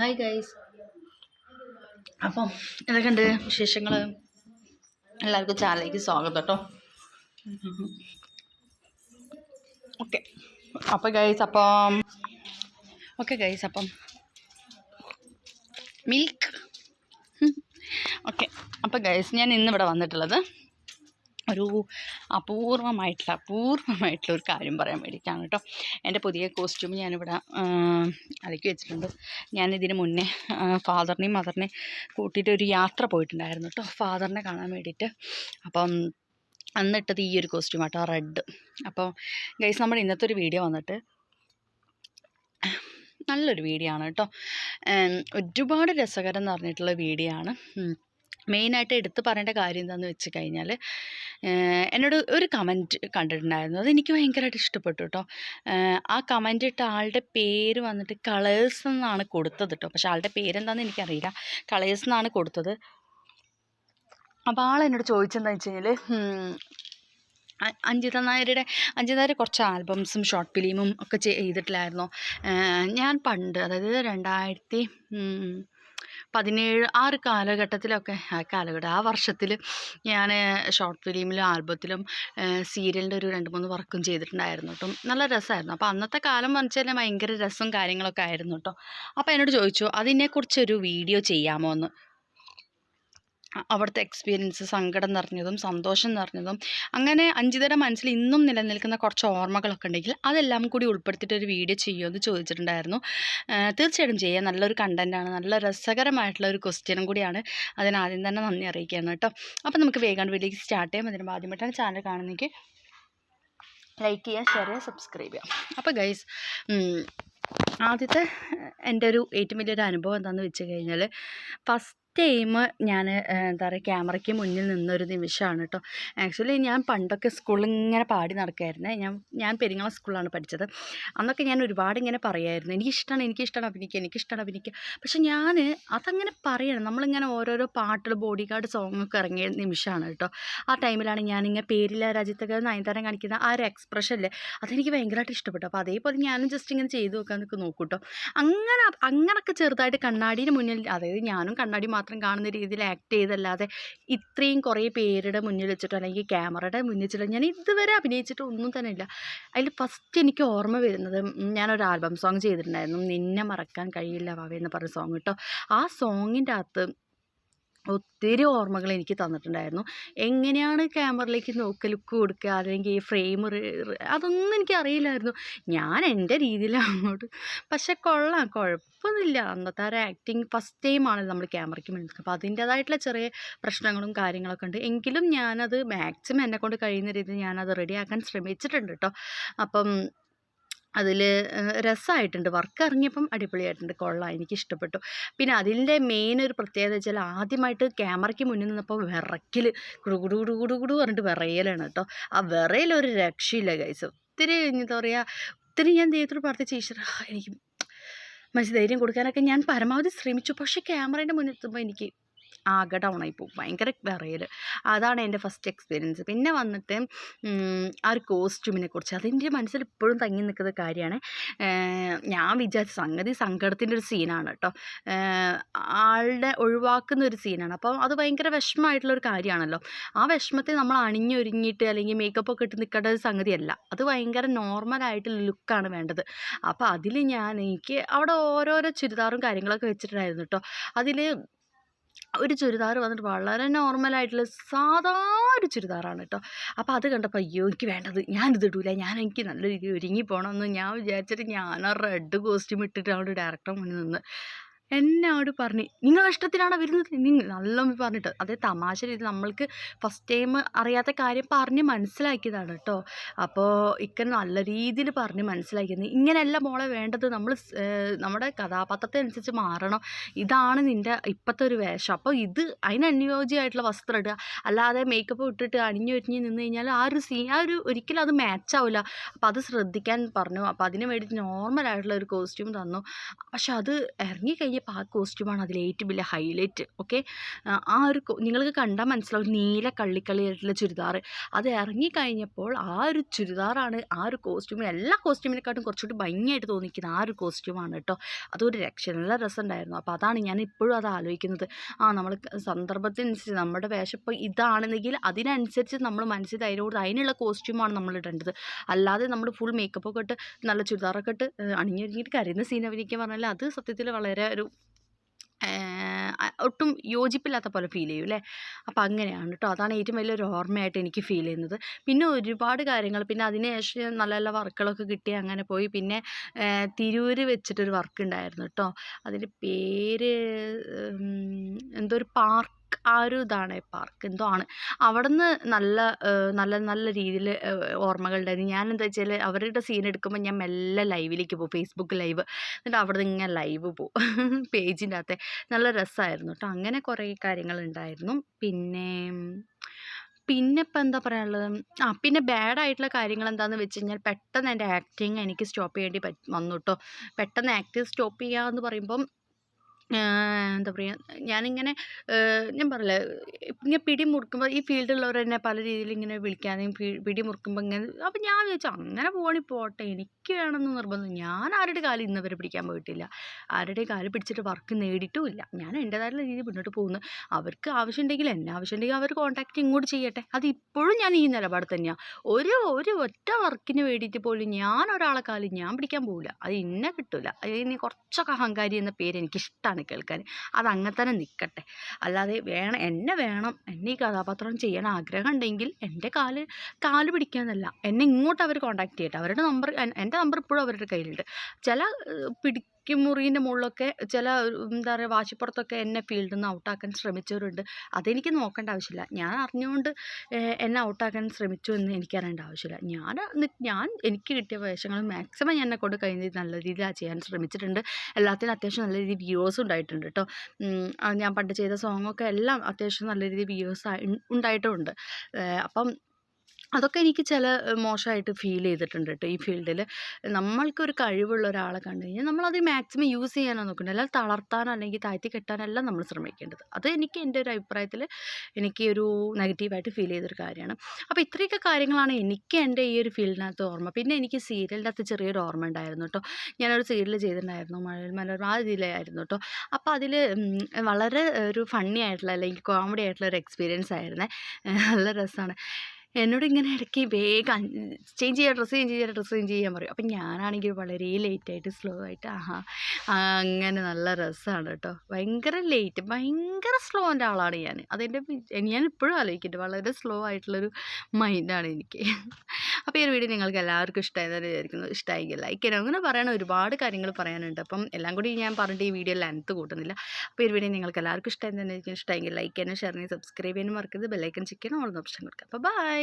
Hi guys അപ്പം എന്തൊക്കെയുണ്ട് വിശേഷങ്ങൾ എല്ലാവർക്കും ചാനലിലേക്ക് സ്വാഗതം കേട്ടോ. ഓക്കെ. അപ്പം ഗൈസ് അപ്പം ഓക്കെ ഗൈസ് അപ്പം മിൽക്ക്. ഓക്കെ. അപ്പം ഗൈസ് ഞാൻ ഇന്നിവിടെ വന്നിട്ടുള്ളത് ഒരു അപൂർവമായിട്ടുള്ള അപൂർവമായിട്ടുള്ള ഒരു കാര്യം പറയാൻ വേണ്ടിയിട്ടാണ് കേട്ടോ. എന്റെ പുതിയ കോസ്റ്റ്യൂം ഞാനിവിടെ അലക്കി വെച്ചിട്ടുണ്ട്. ഞാനിതിന് മുന്നേ ഫാദറിനെയും മദറിനെയും കൂട്ടിയിട്ട് ഒരു യാത്ര പോയിട്ടുണ്ടായിരുന്നു കേട്ടോ. ഫാദറിനെ കാണാൻ വേണ്ടിയിട്ട്. അപ്പം അന്നിട്ടത് ഈ ഒരു കോസ്റ്റ്യൂം ആട്ടോ റെഡ് അപ്പോൾ ഗൈസ് നമ്മുടെ ഇന്നത്തെ ഒരു വീഡിയോ വന്നിട്ട് നല്ലൊരു വീഡിയോ ആണ് കേട്ടോ. ഒരുപാട് രസകരം എന്ന് പറഞ്ഞിട്ടുള്ള വീഡിയോ ആണ്. മെയിനായിട്ട് എടുത്തു പറയേണ്ട കാര്യം എന്താണെന്ന് വെച്ച് കഴിഞ്ഞാൽ എന്നോട് ഒരു കമന്റ് കണ്ടിട്ടുണ്ടായിരുന്നു. അതെനിക്ക് ഭയങ്കരമായിട്ട് ഇഷ്ടപ്പെട്ടു കേട്ടോ ആ കമന്റ് ഇട്ട ആളുടെ പേര് വന്നിട്ട് കളേഴ്സ് എന്നാണ് കൊടുത്തത് കേട്ടോ പക്ഷെ ആളുടെ പേരെന്താണെന്ന് എനിക്കറിയില്ല. കളേഴ്സ് എന്നാണ് കൊടുത്തത്. അപ്പോൾ ആൾ എന്നോട് ചോദിച്ചെന്താ വെച്ച് കഴിഞ്ഞാൽ അഞ്ജിത നായരുടെ അഞ്ജിത നായർ കുറച്ച് ആൽബംസും ഷോർട്ട് ഫിലിമും ഒക്കെ ചെയ്തിട്ടില്ലായിരുന്നോ? ഞാൻ പണ്ട് അതായത് രണ്ടായിരത്തി പതിനേഴ് ആ ഒരു കാലഘട്ടത്തിലൊക്കെ ആ കാലഘട്ടം ആ വർഷത്തിൽ ഞാൻ ഷോർട്ട് ഫിലിമിലും ആൽബത്തിലും സീരിയലിന്റെ ഒരു രണ്ട് മൂന്ന് വർക്കും ചെയ്തിട്ടുണ്ടായിരുന്നു കേട്ടോ. നല്ല രസമായിരുന്നു അപ്പോൾ അന്നത്തെ കാലം എന്ന് വെച്ചാൽ ഭയങ്കര രസവും കാര്യങ്ങളൊക്കെ ആയിരുന്നു കേട്ടോ. അപ്പോൾ എന്നോട് ചോദിച്ചു അതിനെക്കുറിച്ചൊരു വീഡിയോ ചെയ്യാമോ എന്ന്? അവിടുത്തെ എക്സ്പീരിയൻസ് സങ്കടം നിറഞ്ഞതും സന്തോഷം നിറഞ്ഞതും. അങ്ങനെ അഞ്ചുതര മനസ്സിൽ ഇന്നും നിലനിൽക്കുന്ന കുറച്ച് ഓർമ്മകളൊക്കെ ഉണ്ടെങ്കിൽ അതെല്ലാം കൂടി ഉൾപ്പെടുത്തിയിട്ട് ഒരു വീഡിയോ ചെയ്യുമെന്ന് ചോദിച്ചിട്ടുണ്ടായിരുന്നു. തീർച്ചയായിട്ടും ചെയ്യാം. നല്ലൊരു കണ്ടന്റാണ് നല്ല രസകരമായിട്ടുള്ള ഒരു ക്വസ്റ്റ്യനും കൂടിയാണ് അതിനാദ്യം തന്നെ നന്ദി അറിയിക്കുകയാണ് കേട്ടോ. അപ്പോൾ നമുക്ക് വേഗം വീഡിയോക്ക് സ്റ്റാർട്ട് ചെയ്യാം. അതിന് ആദ്യമായിട്ടാണ് ചാനൽ കാണുന്നെങ്കിൽ ലൈക്ക് ചെയ്യുക ഷെയർ ചെയ്യുക സബ്സ്ക്രൈബ് ചെയ്യുക. അപ്പോൾ ഗൈസ് ആദ്യത്തെ എന്റെ ഒരു ഏറ്റവും വലിയൊരു അനുഭവം എന്താണെന്ന് വെച്ച് കഴിഞ്ഞാൽ ഫസ്റ്റ് ടൈം ഞാൻ എന്താ പറയുക ക്യാമറയ്ക്ക് മുന്നിൽ നിന്നൊരു നിമിഷമാണ് കേട്ടോ ആക്ച്വലി ഞാൻ പണ്ടൊക്കെ സ്കൂളിൽ ഇങ്ങനെ പാടി നടക്കുമായിരുന്നേ ഞാൻ ഞാൻ പെരിങ്ങള സ്കൂളിലാണ് പഠിച്ചത്. അന്നൊക്കെ ഞാൻ ഒരുപാട് ഇങ്ങനെ പറയുമായിരുന്നു എനിക്കിഷ്ടമാണ് എനിക്കിഷ്ടമാണ് അഭിനയിക്കുക എനിക്കിഷ്ടമാണ് അഭിനയിക്കുക പക്ഷെ ഞാൻ അതങ്ങനെ പറയണം. നമ്മളിങ്ങനെ ഓരോരോ പാട്ടുകൾ ബോഡി ഗാർഡ് സോങ്ങൊക്കെ ഇറങ്ങിയ നിമിഷമാണ് കേട്ടോ. ആ ടൈമിലാണ് ഞാനിങ്ങനെ പേരില്ല രാജ്യത്തൊക്കെ നയൻതാരം കാണിക്കുന്ന ആ ഒരു എക്സ്പ്രഷനില്ലേ അതെനിക്ക് ഭയങ്കരമായിട്ട് ഇഷ്ടപ്പെട്ടു. അപ്പോൾ അതേപോലെ ഞാനും ജസ്റ്റ് ഇങ്ങനെ ചെയ്തു നോക്കാൻ നോക്കും കേട്ടോ അങ്ങനെ അങ്ങനെയൊക്കെ ചെറുതായിട്ട് കണ്ണാടിയുടെ മുന്നിൽ അതായത് ഞാനും കണ്ണാടി മാത്രം കാണുന്ന രീതിയിൽ ആക്ട് ചെയ്തല്ലാതെ ഇത്രയും കുറേ പേരുടെ മുന്നിൽ വെച്ചിട്ടോ അല്ലെങ്കിൽ ക്യാമറയുടെ മുന്നിൽ വെച്ചിട്ടോ ഞാൻ ഇതുവരെ അഭിനയിച്ചിട്ട് ഒന്നും തന്നെ ഇല്ല. അതിൽ ഫസ്റ്റ് എനിക്ക് ഓർമ്മ വരുന്നത് ഞാനൊരു ആൽബം സോങ് ചെയ്തിട്ടുണ്ടായിരുന്നു നിന്നെ മറക്കാൻ കഴിയില്ല വാവ എന്ന് പറഞ്ഞ സോങ് കേട്ടോ. ആ സോങ്ങിന്റെ അകത്ത് ഒത്തിരി ഓർമ്മകൾ എനിക്ക് തന്നിട്ടുണ്ടായിരുന്നു. എങ്ങനെയാണ് ക്യാമറയിലേക്ക് നോക്കുക ലുക്ക് കൊടുക്കുക അല്ലെങ്കിൽ ഈ ഫ്രെയിം അതൊന്നും എനിക്ക് അറിയില്ലായിരുന്നു. ഞാൻ എന്റെ രീതിയിൽ അങ്ങോട്ട് പക്ഷെ കൊള്ളാം കുഴപ്പമൊന്നുമില്ല. അന്നത്തെ ആ ആക്ടിങ് ഫസ്റ്റ് ടൈമാണ് നമ്മൾ ക്യാമറയ്ക്ക് മുന്നിൽ അപ്പോൾ അതിന്റേതായിട്ടുള്ള ചെറിയ പ്രശ്നങ്ങളും കാര്യങ്ങളൊക്കെ ഉണ്ട്. എങ്കിലും ഞാനത് മാക്സിമം എന്നെക്കൊണ്ട് കഴിയുന്ന രീതിയിൽ ഞാനത് റെഡിയാക്കാൻ ശ്രമിച്ചിട്ടുണ്ട് കേട്ടോ. അപ്പം അതിൽ രസമായിട്ടുണ്ട് വർക്ക് ഇറങ്ങിയപ്പം അടിപൊളിയായിട്ടുണ്ട്. കൊള്ളാം. എനിക്ക് ഇഷ്ടപ്പെട്ടു. പിന്നെ അതിന്റെ മെയിൻ ഒരു പ്രത്യേകത വെച്ചാൽ ആദ്യമായിട്ട് ക്യാമറയ്ക്ക് മുന്നിൽ നിന്നപ്പോൾ വിറയ്ക്കൽ കുടുകുടു കുടുകുടു കുടു പറഞ്ഞിട്ട് വിറയലാണ് കേട്ടോ. ആ വിറയലൊരു രക്ഷയില്ല കൈസ് ഒത്തിരി എന്താ പറയുക ഒത്തിരി ഞാൻ ദൈവത്തോട് പ്രാർത്ഥിച്ച ഈശ്വര എനിക്ക് മനസ്സിൽ ധൈര്യം കൊടുക്കാനൊക്കെ ഞാൻ പരമാവധി ശ്രമിച്ചു. പക്ഷേ ക്യാമറേന്റെ മുന്നിൽ എത്തുമ്പോൾ എനിക്ക് ആകെ ഡൗൺ ആയി പോകും ഭയങ്കര വിറയൽ അതാണ് എന്റെ ഫസ്റ്റ് എക്സ്പീരിയൻസ് പിന്നെ വന്നിട്ട് ആ ഒരു കോസ്റ്റ്യൂമിനെ കുറിച്ച് അതെന്റെ മനസ്സിൽ ഇപ്പോഴും തങ്ങി നിൽക്കുന്ന കാര്യമാണ്. ഞാൻ വിചാരിച്ച സംഗതി സങ്കടത്തിന്റെ ഒരു സീനാണ് കേട്ടോ ആളുടെ ഒഴിവാക്കുന്ന ഒരു സീനാണ് അപ്പോൾ അത് ഭയങ്കര വിഷമമായിട്ടുള്ള ഒരു കാര്യമാണല്ലോ. ആ വിഷമത്തെ നമ്മൾ അണിഞ്ഞൊരുങ്ങിയിട്ട് അല്ലെങ്കിൽ മേക്കപ്പ് ഒക്കെ ഇട്ട് നിൽക്കേണ്ട ഒരു സംഗതിയല്ല. അത് ഭയങ്കര നോർമലായിട്ടുള്ള ലുക്കാണ് വേണ്ടത്. അപ്പോൾ അതിൽ ഞാൻ എനിക്ക് അവിടെ ഓരോരോ ചുരിദാറും കാര്യങ്ങളൊക്കെ വെച്ചിട്ടുണ്ടായിരുന്നു കേട്ടോ അതിൽ ഒരു ചുരിദാർ വന്നിട്ട് വളരെ നോർമലായിട്ടുള്ള സാധാ ഒരു ചുരിദാറാണ് കേട്ടോ അപ്പോൾ അത് കണ്ടപ്പോൾ അയ്യോ എനിക്ക് വേണ്ടത്. ഞാനിത് ഇടൂല. ഞാൻ എനിക്ക് നല്ല രീതിയിൽ ഒരുങ്ങി പോകണമെന്ന് ഞാൻ വിചാരിച്ചിട്ട് ഞാൻ ആ റെഡ് കോസ്റ്റ്യൂം ഇട്ടിട്ട് അവിടെ ഡയറക്ടർ മുന്നിൽ നിന്ന് എന്നോട് പറഞ്ഞു. നിങ്ങളുടെ ഇഷ്ടത്തിനാണ് വരുന്നത്? നിങ്ങൾ നല്ല പറഞ്ഞിട്ട്. അതേ തമാശ രീതി നമ്മൾക്ക് ഫസ്റ്റ് ടൈം അറിയാത്ത കാര്യം പറഞ്ഞ് മനസ്സിലാക്കിയതാണ് കേട്ടോ അപ്പോൾ ഇക്ക നല്ല രീതിയിൽ പറഞ്ഞ് മനസ്സിലാക്കിയത്. ഇങ്ങനെയല്ല മോളെ വേണ്ടത്. നമ്മൾ സ്- നമ്മുടെ കഥാപാത്രത്തെ അനുസരിച്ച് മാറണം. ഇതാണ് നിന്റെ ഇപ്പോഴത്തെ ഒരു വേഷം. അപ്പോൾ ഇത് അതിനനുയോജ്യമായിട്ടുള്ള വസ്ത്രം ഇടുക. അല്ലാതെ മേക്കപ്പ് ഇട്ടിട്ട് അണിഞ്ഞു ഒരിഞ്ഞ് നിന്ന് കഴിഞ്ഞാൽ ആ ഒരു സീൻ ആ ഒരു ഒരിക്കലും അത് മാച്ച് ആവില്ല അപ്പോൾ അത് ശ്രദ്ധിക്കാൻ പറഞ്ഞു. അപ്പോൾ അതിന് വേണ്ടിയിട്ട് നോർമലായിട്ടുള്ള ഒരു കോസ്റ്റ്യൂം തന്നു. പക്ഷെ അത് ഇറങ്ങി കഴിഞ്ഞപ്പോൾ ഇറങ്ങിയപ്പോൾ ആ കോസ്റ്റ്യൂമാണ് അതിൽ ഏറ്റവും വലിയ ഹൈലൈറ്റ് ഓക്കെ ആ ഒരു നിങ്ങൾക്ക് കണ്ടാൽ മനസ്സിലാവും നീല കള്ളിക്കളിയായിട്ടുള്ള ചുരിദാർ. അത് ഇറങ്ങിക്കഴിഞ്ഞപ്പോൾ ആ ഒരു ചുരിദാറാണ് ആ ഒരു കോസ്റ്റ്യൂമിന് എല്ലാ കോസ്റ്റ്യൂമിനെക്കാട്ടും കുറച്ചുകൂടി ഭംഗിയായിട്ട് തോന്നിക്കുന്ന ആ ഒരു കോസ്റ്റ്യൂമാണ് കേട്ടോ. അതൊരു രക്ഷ നല്ല രസമുണ്ടായിരുന്നു. അപ്പോൾ അതാണ് ഞാൻ ഇപ്പോഴും അത് ആലോചിക്കുന്നത്. ആ നമ്മൾ സന്ദർഭത്തിനനുസരിച്ച് നമ്മുടെ വേഷം ഇപ്പോൾ ഇതാണെന്നെങ്കിൽ അതിനനുസരിച്ച് നമ്മൾ മനസ്സിൽ ധൈര്യം അതിനുള്ള കോസ്റ്റ്യൂമാണ് നമ്മൾ ഇടേണ്ടത്. അല്ലാതെ നമ്മൾ ഫുൾ മേക്കപ്പ് ഒക്കെ ഇട്ട് നല്ല ചുരിദാറൊക്കെ ഇട്ട് അണിഞ്ഞൊരുങ്ങിയിട്ട് കരയുന്ന സീൻ അഭിനയിക്കാൻ പറഞ്ഞാൽ അത് സത്യത്തിൽ വളരെ ഒരു ഒട്ടും യോജിപ്പില്ലാത്ത പോലെ ഫീൽ ചെയ്യും അല്ലേ അപ്പോൾ അങ്ങനെയാണ് കേട്ടോ അതാണ് ഏറ്റവും വലിയൊരു ഓർമ്മയായിട്ട് എനിക്ക് ഫീൽ ചെയ്യുന്നത്. പിന്നെ ഒരുപാട് കാര്യങ്ങൾ. പിന്നെ അതിന് ശേഷം നല്ല നല്ല വർക്കുകളൊക്കെ കിട്ടി അങ്ങനെ പോയി. പിന്നെ തിരൂര് വെച്ചിട്ടൊരു വർക്ക് ഉണ്ടായിരുന്നു കേട്ടോ അതിന്റെ പേര് എന്തോ ഒരു പാർക്ക് ആ ഒരു ഇതാണ് പാർക്ക് എന്തോ ആണ്. അവിടുന്ന് നല്ല നല്ല നല്ല രീതിയിൽ ഓർമ്മകളുണ്ടായിരുന്നു ഞാൻ എന്താ വെച്ചാൽ അവരുടെ സീൻ എടുക്കുമ്പോൾ ഞാൻ മെല്ലെ ലൈവിലേക്ക് പോകും. ഫേസ്ബുക്ക് ലൈവ് എന്നിട്ട് അവിടെ ഇങ്ങനെ ലൈവ് പോകും. പേജിന്റെ അകത്തെ. നല്ല രസമായിരുന്നു കേട്ടോ അങ്ങനെ കുറേ കാര്യങ്ങളുണ്ടായിരുന്നു. പിന്നെ പിന്നെ ഇപ്പം എന്താ പറയാനുള്ളത്? ആ പിന്നെ ബാഡ് ആയിട്ടുള്ള കാര്യങ്ങൾ എന്താണെന്ന് വെച്ച് കഴിഞ്ഞാൽ പെട്ടെന്ന് എന്റെ ആക്ടിങ് എനിക്ക് സ്റ്റോപ്പ് ചെയ്യേണ്ടി പറ്റി വന്നു കേട്ടോ പെട്ടെന്ന് ആക്ടിങ് സ്റ്റോപ്പ് ചെയ്യുക എന്ന് പറയുമ്പം എന്താ പറയുക ഞാനിങ്ങനെ ഞാൻ പറഞ്ഞില്ലേ ഇങ്ങനെ പിടി മുറുക്കുമ്പോൾ ഈ ഫീൽഡിലുള്ളവർ എന്നെ പല രീതിയിൽ ഇങ്ങനെ വിളിക്കാതെയും പിടി മുറുക്കുമ്പോൾ ഇങ്ങനെ അപ്പം ഞാൻ വിചാരിച്ചു അങ്ങനെ പോകണി പോട്ടെ എനിക്ക് വേണമെന്ന് നിർബന്ധം ഞാൻ ആരുടെ കാലം ഇന്ന് വരെ പിടിക്കാൻ പോയിട്ടില്ല. ആരുടെ കാൽ പിടിച്ചിട്ട് വർക്ക് നേടിയിട്ടുമില്ല ഞാൻ എന്റെതായിട്ടുള്ള രീതിയിൽ മുന്നോട്ട് പോകുന്നു. അവർക്ക് ആവശ്യമുണ്ടെങ്കിൽ എന്നെ ആവശ്യമുണ്ടെങ്കിൽ അവർ കോൺടാക്റ്റ് ഇങ്ങോട്ട് ചെയ്യട്ടെ. അത് ഇപ്പോഴും ഞാൻ ഈ നിലപാട് തന്നെയാണ് ഒരു ഒരു ഒറ്റ വർക്കിന് വേണ്ടിയിട്ട് പോലും ഞാൻ ഒരാളെ കാലം ഞാൻ പിടിക്കാൻ പോകില്ല അത് ഇന്നെ കിട്ടില്ല അതിന് കുറച്ചൊക്കെ അഹങ്കാരി എന്ന പേര് എനിക്ക് ഇഷ്ടമാണ് കേൾക്കാൻ. അത് അങ്ങനെ തന്നെ നിൽക്കട്ടെ അല്ലാതെ വേണം എന്നെ വേണം എന്നെ ഈ കഥാപാത്രം ചെയ്യാൻ ആഗ്രഹം ഉണ്ടെങ്കിൽ എന്റെ കാൽ കാൽ പിടിക്കാന്നല്ല എന്നെ ഇങ്ങോട്ട് അവർ കോൺടാക്ട് ചെയ്യട്ടെ. അവരുടെ നമ്പർ എന്റെ നമ്പർ ഇപ്പോഴും അവരുടെ കയ്യിലുണ്ട്. ചില ഏഹ്, പിടിക്കും മുറീന്റെ മുകളിലൊക്കെ ചില എന്താ പറയുക വാശിപ്പുറത്തൊക്കെ എന്നെ ഫീൽഡിൽ നിന്ന് ഔട്ടാക്കാൻ ശ്രമിച്ചവരുണ്ട്. അതെനിക്ക് നോക്കേണ്ട ആവശ്യമില്ല. ഞാൻ അറിഞ്ഞുകൊണ്ട് എന്നെ ഔട്ടാക്കാൻ ശ്രമിച്ചു എന്ന് എനിക്കറിയേണ്ട ആവശ്യമില്ല. ഞാൻ ഞാൻ എനിക്ക് കിട്ടിയ വേഷങ്ങൾ മാക്സിമം എന്നെ കൊണ്ട് കഴിഞ്ഞ നല്ല രീതിയിൽ ചെയ്യാൻ ശ്രമിച്ചിട്ടുണ്ട്. എല്ലാത്തിനും അത്യാവശ്യം നല്ല രീതിയിൽ വ്യൂവേഴ്സ് ഉണ്ടായിട്ടുണ്ട് കേട്ടോ. ഞാൻ പണ്ട് ചെയ്ത സോങ്ങൊക്കെ എല്ലാം അത്യാവശ്യം നല്ല രീതിയിൽ വ്യൂവേഴ്സ് ഉണ്ടായിട്ടുമുണ്ട് അപ്പം അതൊക്കെ എനിക്ക് ചില മോശമായിട്ട് ഫീൽ ചെയ്തിട്ടുണ്ട് കേട്ടോ ഈ ഫീൽഡിൽ നമ്മൾക്കൊരു കഴിവുള്ള ഒരാളെ കണ്ടു കഴിഞ്ഞാൽ നമ്മളത് മാക്സിമം യൂസ് ചെയ്യാനോ നോക്കുന്നത് അല്ലാതെ തളർത്താനോ അല്ലെങ്കിൽ താഴ്ത്തി കെട്ടാനല്ല നമ്മൾ ശ്രമിക്കേണ്ടത്. അത് എനിക്ക് എന്റെ ഒരു അഭിപ്രായത്തിൽ എനിക്ക് ഒരു നെഗറ്റീവായിട്ട് ഫീൽ ചെയ്തൊരു കാര്യമാണ്. അപ്പോൾ ഇത്രയൊക്കെ കാര്യങ്ങളാണ് എനിക്ക് എന്റെ ഈ ഒരു ഫീൽഡിനകത്ത് ഓർമ്മ. പിന്നെ എനിക്ക് സീരിയലിന്റെ അകത്ത് ചെറിയൊരു ഓർമ്മ ഉണ്ടായിരുന്നു കേട്ടോ ഞാനൊരു സീരിയൽ ചെയ്തിട്ടുണ്ടായിരുന്നു മഴ മനോരമ ആ ഇതിലായിരുന്നു കേട്ടോ അപ്പോൾ അതിൽ വളരെ ഒരു ഫണ്ണി ആയിട്ടുള്ള അല്ലെങ്കിൽ കോമഡി ആയിട്ടുള്ള ഒരു എക്സ്പീരിയൻസ് ആയിരുന്നേ. നല്ല രസമാണ്. എന്നോട് ഇങ്ങനെ ഇടയ്ക്ക് വേഗം ചേഞ്ച് ചെയ്യാൻ ഡ്രസ്സ് ചേഞ്ച് ചെയ്യാൻ ഡ്രസ്സ് ചേഞ്ച് ചെയ്യാൻ പറയും. അപ്പം ഞാനാണെങ്കിൽ വളരെ ലേറ്റായിട്ട് സ്ലോ ആയിട്ട് ആഹാ അങ്ങനെ നല്ല രസമാണ് കേട്ടോ. ഭയങ്കര ലേറ്റ് ഭയങ്കര സ്ലോന്റെ ആളാണ് ഞാൻ അതെന്റെ ഞാൻ ഇപ്പോഴും ആലോചിക്കുന്നുണ്ട് വളരെ സ്ലോ ആയിട്ടുള്ളൊരു മൈൻഡാണ് എനിക്ക്. അപ്പോൾ ഈ ഒരു വീഡിയോ നിങ്ങൾക്ക് എല്ലാവർക്കും ഇഷ്ടമായതെന്ന് വിചാരിക്കുന്നു. ഇഷ്ടമായെങ്കിൽ ലൈക്ക് ചെയ്യണം. അങ്ങനെ പറയണം ഒരുപാട് കാര്യങ്ങൾ പറയാനുണ്ട്. അപ്പം എല്ലാം കൂടി ഞാൻ പറഞ്ഞിട്ട് ഈ വീഡിയോ ലെങ്ത്ത് കൂട്ടുന്നില്ല. അപ്പോൾ ഈ വീഡിയോ നിങ്ങൾക്ക് എല്ലാവർക്കും ഇഷ്ടമായി തന്നെ ഇഷ്ടമായെങ്കിൽ ലൈക്ക് ചെയ്യാനും ഷെയർ ചെയ്യാനും സബ്സ്ക്രൈബ് ചെയ്യാനും മറക്കരുത്. ബെല്ലൈക്കൻ ചിക്കനും ഓൾ ഓപ്ഷൻ കൊടുക്കുക അപ്പോൾ ബൈ